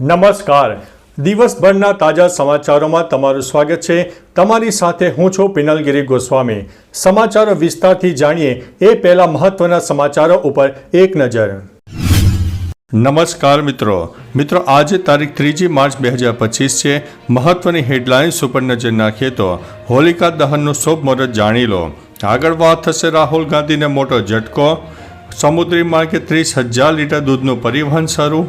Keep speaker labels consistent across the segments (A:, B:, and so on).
A: નમસ્કાર. દિવસભરના તાજા સમાચારોમાં તમારું સ્વાગત છે. તમારી સાથે હું છું પિનલગીરી ગોસ્વામી. સમાચારો વિસ્તારથી જાણીએ એ પહેલા મહત્વના સમાચારો ઉપર એક નજર. નમસ્કાર મિત્રો. મિત્રો, આજે તારીખ ત્રીજી માર્ચ બે હજાર પચીસ છે. મહત્વની હેડલાઇન્સ ઉપર નજર નાખીએ તો હોલિકા દહનનું શુભ મુહૂર્ત જાણી લો. આગળ વાત થશે રાહુલ ગાંધીને મોટો ઝટકો. સમુદ્રી માર્ગે ત્રીસ હજાર લીટર દૂધનું પરિવહન શરૂ.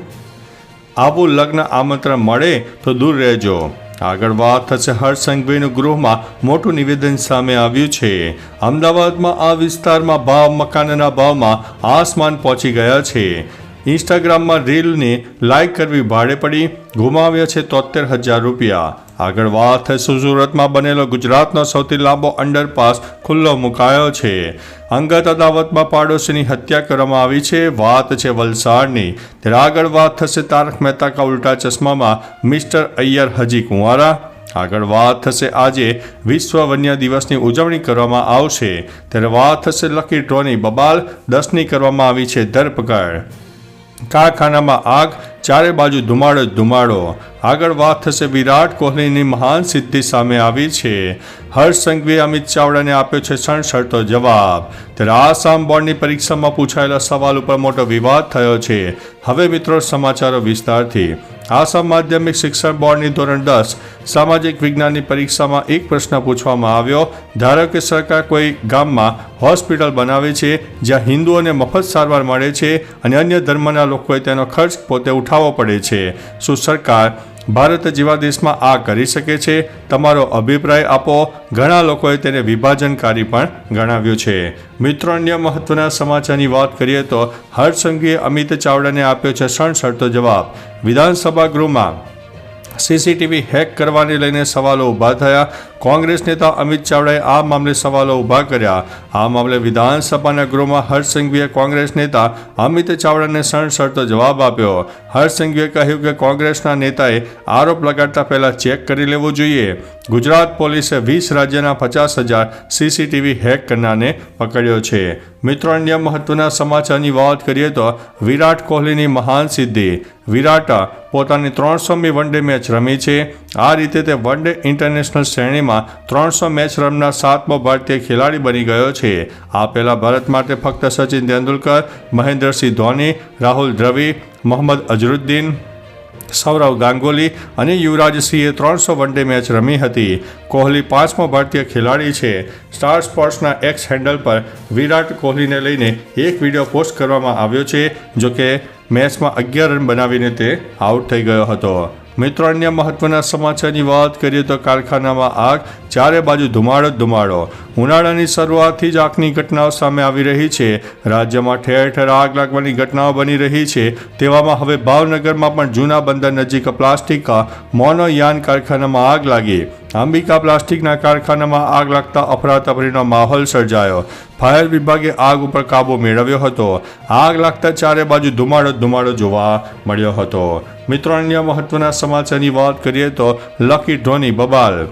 A: આવું લગ્ન આમંત્રણ મળે તો દૂર રહેજો. આગળ વાત થશે હર્ષ ગૃહમાં. મોટું નિવેદન સામે આવ્યું છે. અમદાવાદમાં આ વિસ્તારમાં ભાવ મકાનના ભાવમાં આસમાન પહોંચી ગયા છે. ઇન્સ્ટાગ્રામમાં રીલને લાઇક કરવી ભાડે પડી. ગુમાવ્યા છે તોતેર હજાર રૂપિયા. આગળ વાત સુરતમાં બનેલો ગુજરાતનો સૌથી લાંબો અંડરપાસ ખુલ્લો મુકાયો છે. અંગત અદાવતમાં પાડોશીની હત્યા કરવામાં આવી છે. વાત છે વલસાડની. ત્યારે આગળ વાત થશે તારક મહેતા કા ઉલ્ટા ચશ્મામાં મિસ્ટર અય્યર હજી કુંવારા આગળ વાત થશે આજે વિશ્વ વન્ય દિવસની ઉજવણી કરવામાં આવશે. ત્યારે વાત થશે લકી ડ્રોની બબાલ. દસની કરવામાં આવી છે ધરપકડ. કારખાનામાં આગ, ચારે બાજુ ધુમાડો ધુમાડો. આગળ વાત થશે વિરાટ કોહલીની મહાન સિદ્ધિ સામે આવી છે. હર્ષ સંઘવીએ અમિત ચાવડાને આપ્યો છે સણસરતો જવાબ. ત્યારે આસામ બોર્ડની પરીક્ષામાં પૂછાયેલા સવાલ ઉપર મોટો વિવાદ થયો છે. હવે મિત્રો સમાચારો વિસ્તારથી. આસામ માધ્યમિક શિક્ષણ બોર્ડની ધોરણ દસ, સામાજિક વિજ્ઞાનની પરીક્ષામાં એક પ્રશ્ન પૂછવામાં આવ્યો. ધારો કે સરકાર કોઈ ગામમાં હોસ્પિટલ બનાવે છે, જ્યાં હિન્દુઓને મફત સારવાર મળે છે અને અન્ય ધર્મના લોકોએ તેનો ખર્ચ પોતે ઉઠાવવો પડે છે. શું સરકાર ભારત જેવા દેશમાં આ કરી શકે છે. તમારો અભિપ્રાય આપો. ઘણા લોકોએ તેને વિભાજનકારી પણ ગણાવ્યું છે. મિત્રો, અન્ય મહત્વના સમાચારની વાત કરીએ તો હર્ષસંઘીએ અમિત ચાવડાને આપ્યો છે સણસરતો જવાબ. વિધાનસભા ગૃહમાં સીસીટીવી હેક કરવાને લઈને સવાલો ઊભા થયા. કોંગ્રેસ નેતા અમિત ચાવડાએ આ મામલે સવાલો ઊભા કર્યા. આ મામલે વિધાનસભાના ગૃહમાં હર્ષ સંઘવીએ કોંગ્રેસ નેતા અમિત ચાવડાને સણસરતો જવાબ આપ્યો. હર્ષ કહ્યું કે કોંગ્રેસના નેતાએ આરોપ લગાડતા પહેલાં ચેક કરી લેવું જોઈએ. ગુજરાત પોલીસે વીસ રાજ્યના પચાસ હજાર સીસીટીવી હેક કરનારને પકડ્યો છે. મિત્રો, અન્ય મહત્વના સમાચારની વાત કરીએ તો વિરાટ કોહલીની મહાન સિદ્ધિ. વિરાટ પોતાની ત્રણસોમી વન ડે મેચ રમી છે. આ રીતે તે વન ડે ઇન્ટરનેશનલ શ્રેણીમાં ત્રણસો મેચ રમનાર સાતમો ભારતીય ખેલાડી બની ગયો છે. આ પહેલાં ભારત માટે ફક્ત સચિન તેંડુલકર, મહેન્દ્રસિંહ ધોની, રાહુલ દ્રવિડ મોહમ્મદ અઝરુદ્દીન સૌરવ ગાંગુલી અને યુવરાજસિંહે ત્રણસો વન ડે મેચ રમી હતી. કોહલી પાંચમો ભારતીય ખેલાડી છે. સ્ટાર સ્પોર્ટ્સના એક્સ હેન્ડલ પર વિરાટ કોહલીને લઈને એક વીડિયો પોસ્ટ કરવામાં આવ્યો છે જો કે મેચમાં અગિયાર રન બનાવીને તે આઉટ થઈ ગયો હતો. મિત્રો, અન્ય મહત્વના સમાચારની વાત કરીએ તો કારખાનામાં આગ, ચારે બાજુ ધુમાડો જ ધુમાડો. ઉનાળાની શરૂઆતથી જ આગની ઘટનાઓ સામે આવી રહી છે. રાજ્યમાં ઠેર ઠેર આગ લાગવાની ઘટનાઓ બની રહી છે. તેવામાં હવે ભાવનગરમાં પણ જૂના બંદર નજીક પ્લાસ્ટિક મોનોયાન કારખાનામાં આગ લાગી. અંબિકા પ્લાસ્ટિકના કારખાનામાં આગ લાગતા અફરાતફરીનો માહોલ સર્જાયો. ફાયર વિભાગે આગ ઉપર કાબુ મેળવ્યો હતો. આગ લાગતા ચારે બાજુ ધુમાડો ધુમાડો જોવા મળ્યો હતો. મિત્રો, અન્ય મહત્વના સમાચારની વાત કરીએ તો લકી ધોની બબાલ.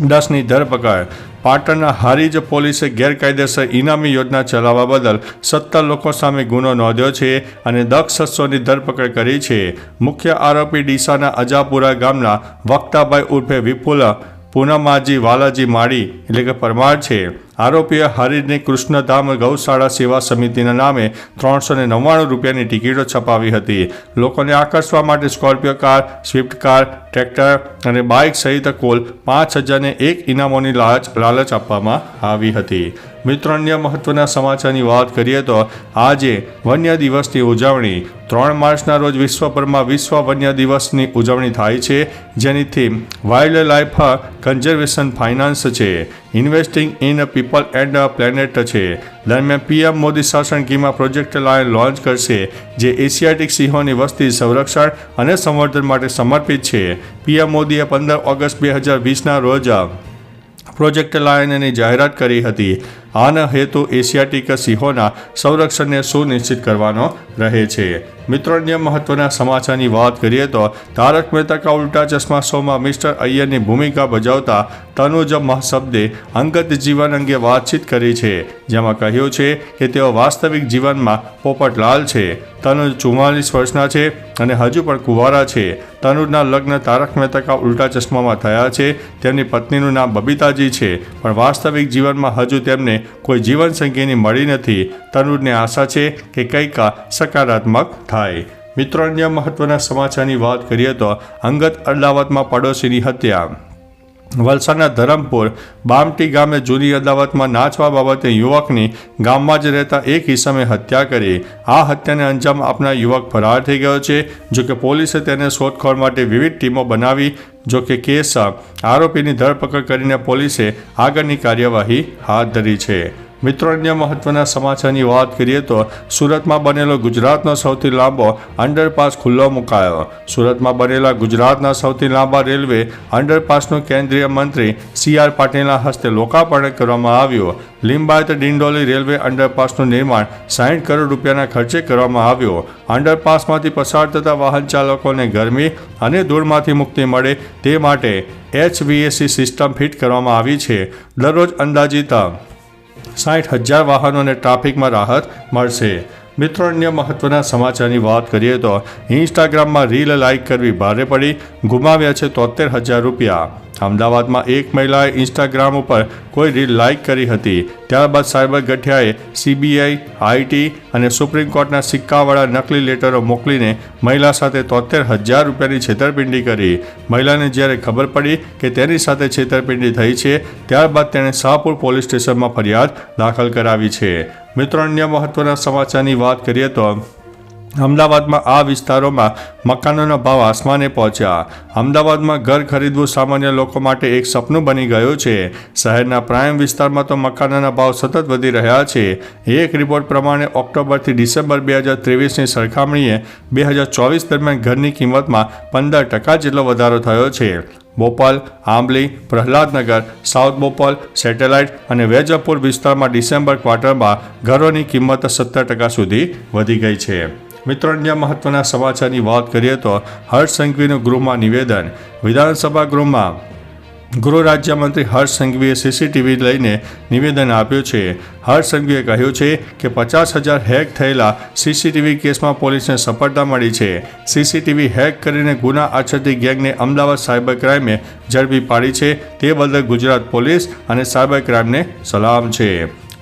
A: દસની ધરપકડ. પાટણના હારીજ પોલીસે ગેરકાયદેસર ઇનામી યોજના ચલાવવા બદલ સત્તર લોકો સામે ગુનો નોંધ્યો છે અને દક્ષ શખ્સોની ધરપકડ કરી છે. મુખ્ય આરોપી ડીસાના અજાપુરા ગામના વક્તાભાઈ ઉર્ફે વિપુલ પૂનમાજી વાલાજી માળી એટલે કે પરમાર છે. આરોપીએ હરિજની કૃષ્ણધામ ગૌશાળા સેવા સમિતિના નામે ત્રણસો ને નવ્વાણું રૂપિયાની ટિકિટો છપાવી હતી. લોકોને આકર્ષવા માટે Scorpio car, Swift car, tractor અને બાઇક સહિત કુલ પાંચ હજારને એક ઇનામોની લાલચ લાલચ આપવામાં આવી હતી. મિત્રો, અન્ય મહત્વના સમાચારની વાત કરીએ તો આજે વન્ય દિવસની ઉજવણી. ત્રણ માર્ચના રોજ વિશ્વભરમાં વિશ્વ વન્ય દિવસની ઉજવણી થાય છે. જેની theme wildlife conservation finance છે. Investing in people and planet છે. દરમિયાન પીએમ મોદી શાસન કીમાં પ્રોજેક્ટ લાયન લોન્ચ કરશે, જે એશિયાટિક સિંહોની વસ્તી સંરક્ષણ અને સંવર્ધન માટે સમર્પિત છે. પીએમ મોદીએ પંદર ઓગસ્ટ બે હજાર વીસના રોજ પ્રોજેક્ટ લાયનની જાહેરાત કરી હતી. આનો હેતુ એશિયાટિક સિંહોના સંરક્ષણને સુનિશ્ચિત કરવાનો રહે છે. મિત્રો અન્ય મહત્વના સમાચારની વાત કરીએ તો તારક મહેતા કા ઉલ્ટા ચશ્મા શોમાં મિસ્ટર અય્યરની ભૂમિકા ભજવતા તનુજ મહશબ્દે અંગત જીવન અંગે વાતચીત કરી છે, જેમાં કહ્યું છે કે તેઓ વાસ્તવિક જીવનમાં પોપટલાલ છે. તનુજ ચુમ્માલીસ વર્ષના છે અને હજુ પણ કુંવારા છે. તનુજના લગ્ન તારક મહેતા કા ઉલ્ટા ચશ્મામાં થયા છે. તેમની પત્નીનું નામ બબીતાજી છે, પણ વાસ્તવિક જીવનમાં હજુ તેમને કોઈ જીવન સંગીની મળી નથી. તનુજને આશા છે કે કંઈક સકારાત્મક થાય. મિત્રો અન્ય મહત્વના સમાચારની વાત કરીએ તો અંગત અદાવતમાં પડોશીની હત્યા. વલસાડના ધરમપુર બામટી ગામે જૂની અદાવતમાં નાચવા બાબતે યુવકની ગામમાં જ રહેતા એક ઈસમે હત્યા કરી. આ હત્યાને અંજામ આપનાર યુવક ફરાર થઈ ગયો છે, જોકે પોલીસે તેને શોધખોળ માટે વિવિધ ટીમો બનાવી જો કે કેસ આરોપીની ધરપકડ કરીને પોલીસે આગળની કાર્યવાહી હાથ ધરી છે. મિત્રો અન્ય મહત્વના સમાચારની વાત કરીએ તો સુરતમાં બનેલો ગુજરાતનો સૌથી લાંબો અંડરપાસ ખુલ્લો મુકાયો. સુરતમાં બનેલા ગુજરાતના સૌથી લાંબા રેલવે અંડરપાસનું કેન્દ્રીય મંત્રી સી આર પાટીલના હસ્તે લોકાર્પણ કરવામાં આવ્યું. લિંબાયત ડિંડોલી રેલવે અંડરપાસનું નિર્માણ સાઠ કરોડ રૂપિયાના ખર્ચે કરવામાં આવ્યું. અંડરપાસમાંથી પસાર થતા વાહન ચાલકોને ગરમી અને ધૂળમાંથી મુક્તિ મળે તે માટે એચવીએસી સિસ્ટમ ફિટ કરવામાં આવી છે. દરરોજ અંદાજિત સાઠ હજાર વાહનોને ટ્રાફિકમાં રાહત મળશે. મિત્રો અન્ય મહત્વના સમાચારની વાત કરીએ તો ઇન્સ્ટાગ્રામમાં રીલ લાઇક કરવી ભારે પડી. ગુમાવ્યા છે તોતેર હજાર રૂપિયા. અમદાવાદમાં એક મહિલાએ ઇન્સ્ટાગ્રામ ઉપર કોઈ રીલ લાઇક કરી હતી. ત્યારબાદ સાયબર ગઠિયાએ સીબીઆઈ આઈટી અને સુપ્રીમ કોર્ટના સિક્કાવાળા નકલી લેટરો મોકલીને મહિલા સાથે તોતેર હજાર રૂપિયાની છેતરપિંડી કરી. મહિલાને જ્યારે ખબર પડી કે તેની સાથે છેતરપિંડી થઈ છે, ત્યારબાદ તેણે શાહપુર પોલીસ સ્ટેશનમાં ફરિયાદ દાખલ કરાવી છે. મિત્રો, અન્ય મહત્વના સમાચારની વાત કરીએ તો અમદાવાદમાં આ વિસ્તારોમાં મકાનોના ભાવ આસમાને પહોંચ્યા. અમદાવાદમાં ઘર ખરીદવું સામાન્ય લોકો માટે એક સપનું બની ગયું છે. શહેરના પ્રાઇમ વિસ્તારમાં તો મકાનોના ભાવ સતત વધી રહ્યા છે. એક રિપોર્ટ પ્રમાણે ઓક્ટોબરથી ડિસેમ્બર બે હજાર ત્રેવીસની સરખામણીએ બે હજાર ચોવીસ દરમિયાન ઘરની કિંમતમાં પંદર ટકા જેટલો વધારો થયો છે. બોપલ, આંબલી, પ્રહલાદનગર, સાઉથ બોપલ, સેટેલાઇટ અને વેજપુર વિસ્તારમાં ડિસેમ્બર ક્વાર્ટરમાં ઘરોની કિંમત સત્તર ટકા સુધી વધી ગઈ છે. મિત્રો અન્ય મહત્વના સમાચારની વાત કરીએ તો હર્ષ સંઘવીનું ગૃહમાં નિવેદન. વિધાનસભા ગૃહમાં ગૃહ રાજ્યમંત્રી હર્ષ સંઘવીએ સીસીટીવી લઈને નિવેદન આપ્યું છે. હર્ષ સંઘવીએ કહ્યું છે કે પચાસ હજાર હેક થયેલા સીસીટીવી કેસમાં પોલીસને સફળતા મળી છે. સીસીટીવી હેક કરીને ગુના આચરતી ગેંગને અમદાવાદ સાયબર ક્રાઇમે ઝડપી પાડી છે. તે બદલ ગુજરાત પોલીસ અને સાયબર ક્રાઇમને સલામ છે.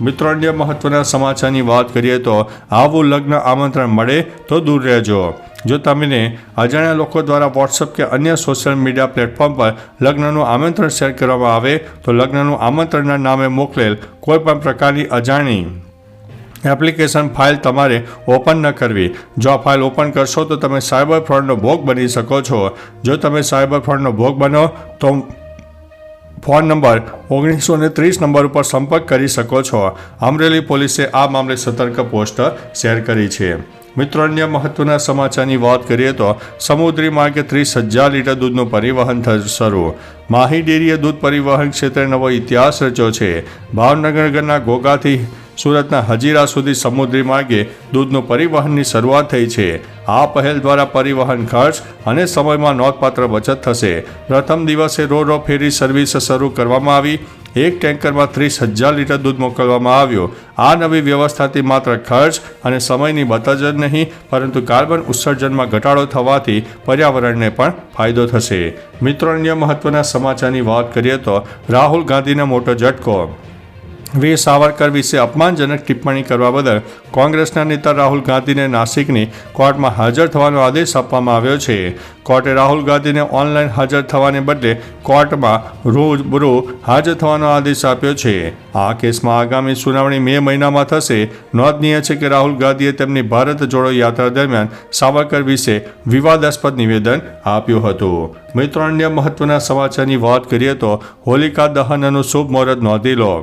A: મિત્રો, અન્ય મહત્વના સમાચારની વાત કરીએ તો આવું લગ્ન આમંત્રણ મળે તો દૂર રહેજો. જો તમને અજાણ્યા લોકો દ્વારા વોટ્સઅપ કે અન્ય સોશિયલ મીડિયા પ્લેટફોર્મ પર લગ્નનું આમંત્રણ શેર કરવામાં આવે, તો લગ્નનું આમંત્રણના નામે મોકલેલ કોઈપણ પ્રકારની અજાણી. એપ્લિકેશન ફાઇલ તમારે ઓપન ન કરવી. જો આ ફાઇલ ઓપન કરશો તો તમે સાયબર ફ્રોડનો ભોગ બની શકો છો. જો તમે સાયબર ફ્રોડનો ભોગ બનો તો ફોન નંબર ઓગણીસો ને ત્રીસ નંબર ઉપર સંપર્ક કરી શકો છો. અમરેલી પોલીસે આ મામલે સતર્ક પોસ્ટ શેર કરી છે. મિત્રો, અન્ય મહત્વના સમાચારની વાત કરીએ તો સમુદ્રી માર્ગે ત્રીસ હજાર લીટર દૂધનું પરિવહન શરૂ. માહી ડેરીએ દૂધ પરિવહન ક્ષેત્રે નવો ઇતિહાસ રચ્યો છે. ભાવનગરના ઘોઘાથી સુરતના હજીરા સુધી સમુદ્રી માર્ગે દૂધનું પરિવહનની શરૂઆત થઈ છે. આ પહેલ દ્વારા પરિવહન ખર્ચ અને સમયમાં નોંધપાત્ર બચત થશે. પ્રથમ દિવસે રો રો ફેરી સર્વિસ શરૂ કરવામાં આવી. એક ટેન્કરમાં ત્રીસ હજાર લીટર દૂધ મોકલવામાં આવ્યું. આ નવી વ્યવસ્થાથી માત્ર ખર્ચ અને સમયની બચત જ નહીં, પરંતુ કાર્બન ઉત્સર્જનમાં ઘટાડો થવાથી પર્યાવરણને પણ ફાયદો થશે. મિત્રો, અન્ય મહત્વના સમાચારની વાત કરીએ તો રાહુલ ગાંધીને મોટો ઝટકો. વીર સાવરકર વિશે અપમાનજનક ટિપ્પણી કરવા બદલ કોંગ્રેસના નેતા રાહુલ ગાંધીને નાસિકની કોર્ટમાં હાજર થવાનો આદેશ આપવામાં આવ્યો છે. કોર્ટે રાહુલ ગાંધીને ઓનલાઈન હાજર થવાને બદલે કોર્ટમાં રૂબરૂ હાજર થવાનો આદેશ આપ્યો છે. આ કેસમાં આગામી સુનાવણી મે મહિનામાં થશે. નોંધનીય છે કે રાહુલ ગાંધીએ તેમની ભારત જોડો યાત્રા દરમિયાન સાવરકર વિશે વિવાદાસ્પદ નિવેદન આપ્યું હતું. મિત્રો, અન્ય મહત્વના સમાચારની વાત કરીએ તો હોલિકા દહનનું શુભ મુહૂર્ત નોંધી લો.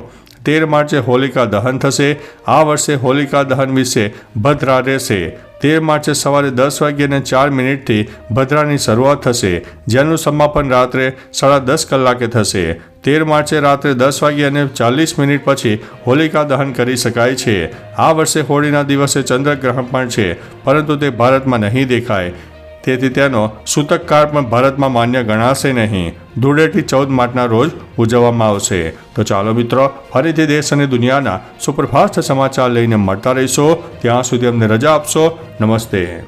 A: તેર માર્ચે હોલિકા દહન થશે. આ વર્ષે હોલિકા દહન વિશે ભદ્રા રહેશે. તેર માર્ચે સવારે દસ વાગ્યાને ચાર મિનિટથી ભદ્રાની શરૂઆત થશે. જેનું સમાપન રાત્રે સાડા દસ કલાકે થશે. તેર માર્ચે રાત્રે દસ વાગ્યાને ચાલીસ મિનિટ પછી હોલિકા દહન કરી શકાય છે. આ વર્ષે હોળીના દિવસે ચંદ્રગ્રહણ પણ છે, પરંતુ તે ભારતમાં નહીં દેખાય. તેથી તેનો સૂતક કાળ પણ ભારતમાં માન્ય ગણાશે નહીં. ધૂળેટી ચૌદ માર્ચના રોજ ઉજવવામાં આવશે. તો ચાલો મિત્રો, ફરીથી દેશ અને દુનિયાના સુપરફાસ્ટ સમાચાર લઈને મળતા રહીશો. ત્યાં સુધી અમને રજા આપશો. નમસ્તે.